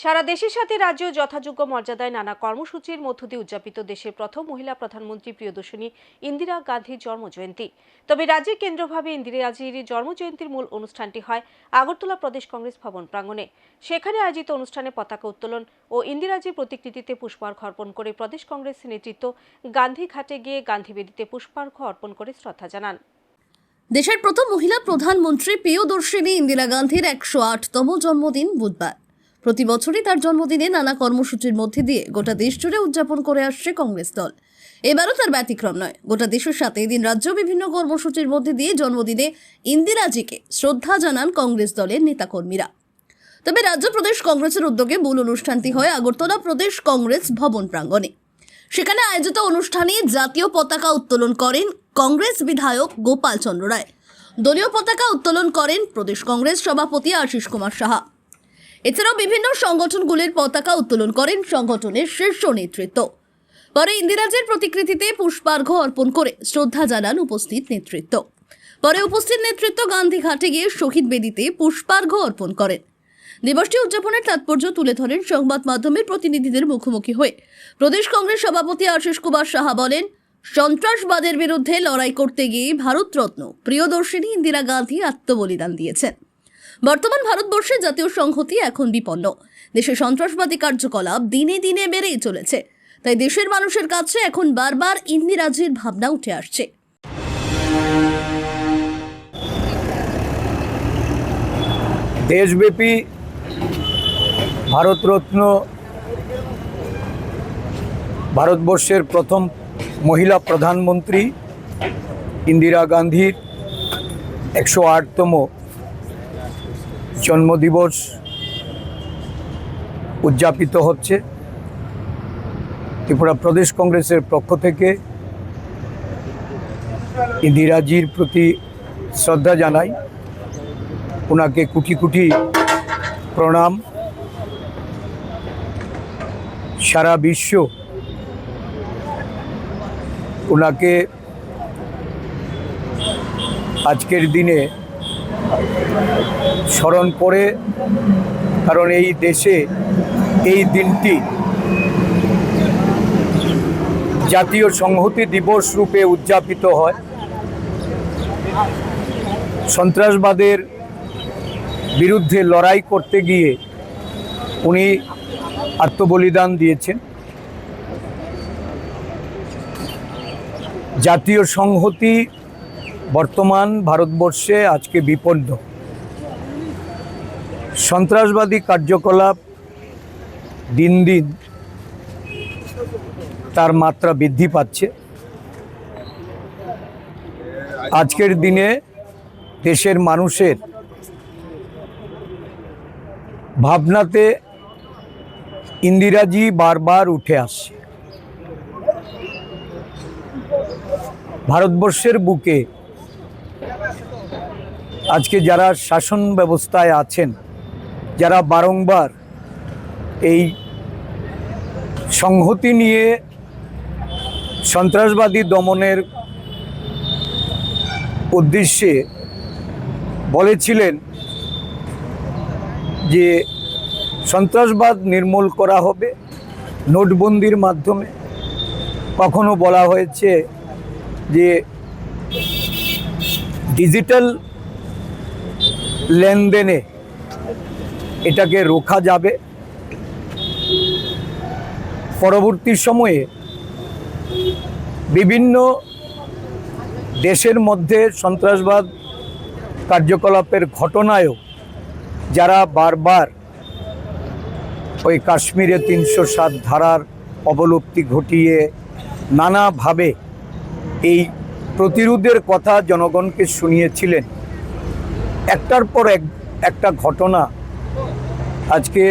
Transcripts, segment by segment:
সারা দেশের সাথে রাজ্য যথাযোগ্য মর্যাদায় নানা কর্মসূচির মধ্য দিয়ে উদযাপিত দেশের প্রথম মহিলা প্রধানমন্ত্রী প্রিয়দর্শিনী ইন্দিরা গান্ধীর জন্মজয়ন্তী। তবে রাজ্যে কেন্দ্রভাবে ইন্দিরাজির জন্মজয়ন্তীর মূল অনুষ্ঠানটি হয় আগরতলা প্রদেশ কংগ্রেস ভবন প্রাঙ্গণে। সেখানে আয়োজিত অনুষ্ঠানে পতাকা উত্তোলন ও ইন্দিরাজির প্রতিকৃতিতে পুষ্পার্ঘ অর্পণ করে প্রদেশ কংগ্রেস নেতৃত্ব গান্ধী ঘাটে গিয়ে গান্ধীবেদিতে পুষ্পার্ঘ অর্পণ করে শ্রদ্ধা জানান। দেশের প্রথম মহিলা প্রধানমন্ত্রী প্রিয়দর্শিনী ইন্দিরা গান্ধীর একশো আটতম জন্মদিন বুধবার। প্রতি বছরই তার জন্মদিনে নানা কর্মসূচির মধ্যে দিয়ে গোটা দেশ জুড়ে উদযাপন করে আসছে কংগ্রেস দল। এবারও তার ব্যতিক্রম নয়। গোটা দেশের সাথে এদিন রাজ্য বিভিন্ন কর্মসূচির মধ্যে দিয়ে জন্মদিনে ইন্দিরাজিকে শ্রদ্ধা জানান কংগ্রেস দলের নেতাকর্মীরা। তবে রাজ্য প্রদেশ কংগ্রেসের উদ্যোগে মূল অনুষ্ঠানটি হয় আগরতলা প্রদেশ কংগ্রেস ভবন প্রাঙ্গণে। সেখানে আয়োজিত অনুষ্ঠানে জাতীয় পতাকা উত্তোলন করেন কংগ্রেস বিধায়ক গোপাল চন্দ্র রায়। দলীয় পতাকা উত্তোলন করেন প্রদেশ কংগ্রেস সভাপতি আশিস কুমার সাহা। এছাড়াও বিভিন্ন সংগঠনগুলির পতাকা উত্তোলন করেন সংগঠনের শীর্ষ নেতৃত্ব। পরে ইন্দিরাজের প্রতিকৃতিতে পুষ্পার্ঘ অর্পণ করে শ্রদ্ধা জানান উপস্থিত নেতৃত্ব। পরে উপস্থিত নেতৃত্ব গান্ধী ঘাটে গিয়ে শহীদ বেদিতে পুষ্পার্ঘ অর্পণ করেন। দিবসটি উদযাপনের তাৎপর্য তুলে ধরেন সংবাদ মাধ্যমের প্রতিনিধিদের মুখোমুখি হয়ে। প্রদেশ কংগ্রেস সভাপতি আশিস কুমার সাহা বলেন, সন্ত্রাসবাদের বিরুদ্ধে লড়াই করতে গিয়ে ভারতরত্ন, প্রিয়দর্শিনী ইন্দিরা গান্ধী আত্মবলিদান দিয়েছেন। বর্তমান ভারতবর্ষে জাতীয় সংহতি এখন বিপন্ন। দেশে সন্ত্রাসবাদী কার্যকলাপ দিনে দিনে বেড়েই চলেছে। তাই দেশের মানুষের কাছে এখন বারবার ইন্দিরাজির ভাবনা উঠে আসছে। দেশব্যাপী ভারতরত্ন ভারতবর্ষের প্রথম মহিলা প্রধানমন্ত্রী ইন্দিরা গান্ধীর একশো আটতম জন্মদিবস উদযাপিত হচ্ছে। ত্রিপুরা প্রদেশ কংগ্রেসের পক্ষ থেকে ইন্দিরাজির প্রতি শ্রদ্ধা জানাই। ওনাকে কুটি কুটি প্রণাম। সারা বিশ্ব ওনাকে আজকের দিনে স্মরণ করে, কারণ এই দেশে এই দিনটি জাতীয় সংহতি দিবস রূপে উদযাপিত হয়। সন্ত্রাসবাদের বিরুদ্ধে লড়াই করতে গিয়ে উনি আত্মবলিদান দিয়েছেন। জাতীয় সংহতি বর্তমান ভারতবর্ষে আজকে বিপন্ন। সন্ত্রাসবাদী কার্যকলাপ দিন দিন তার মাত্রা বৃদ্ধি পাচ্ছে। আজকের দিনে দেশের মানুষের ভাবনাতে ইন্দিরাজি বারবার উঠে আসছে। ভারতবর্ষের বুকে আজকে যারা শাসন ব্যবস্থায় আছেন, যারা বারংবার এই সংহতি নিয়ে সন্ত্রাসবাদী দমনের উদ্দেশ্যে বলেছিলেন যে সন্ত্রাসবাদ নির্মূল করা হবে, নোটবন্দির মাধ্যমে। কখনো বলা হয়েছে যে ডিজিটাল লেনদেনে এটাকে রোখা যাবে। পরবর্তী সময়ে বিভিন্ন দেশের মধ্যে সন্ত্রাসবাদ কার্যকলাপের ঘটনায়ও যারা বারবার ওই কাশ্মীরে তিনশো সাত ধারার অবলুপ্তি ঘটিয়ে নানাভাবে এই প্রতিরোধের কথা জনগণকে শুনিয়েছিলেন। একটার পর এক, একটা ঘটনা আজকে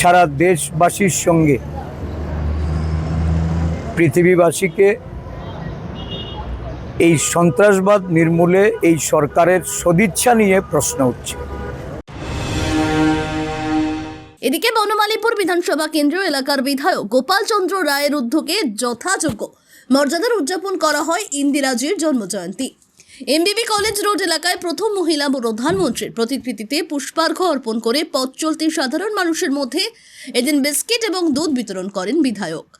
সারা দেশবাসীর সঙ্গে। পৃথিবীবাসীকে এই সন্ত্রাসবাদ নির্মূলে এই সরকারের সদিচ্ছা নিয়ে প্রশ্ন উঠছে। এদিকে বনমালীপুর বিধানসভা কেন্দ্রীয় এলাকার বিধায়ক গোপাল চন্দ্র রায়ের উদ্যোগে যথাযোগ্য মর্যাদার উদযাপন করা হয় ইন্দিরাজির জন্মজয়ন্তী। এমবিবি কলেজ রোড এলাকায় প্রথম মহিলা প্রধানমন্ত্রীর প্রতিকৃতিতে পুষ্পার্ঘ অর্পণ করে পথ চলতি সাধারণ মানুষের মধ্যে এদিন বিস্কিট এবং দুধ বিতরণ করেন বিধায়ক।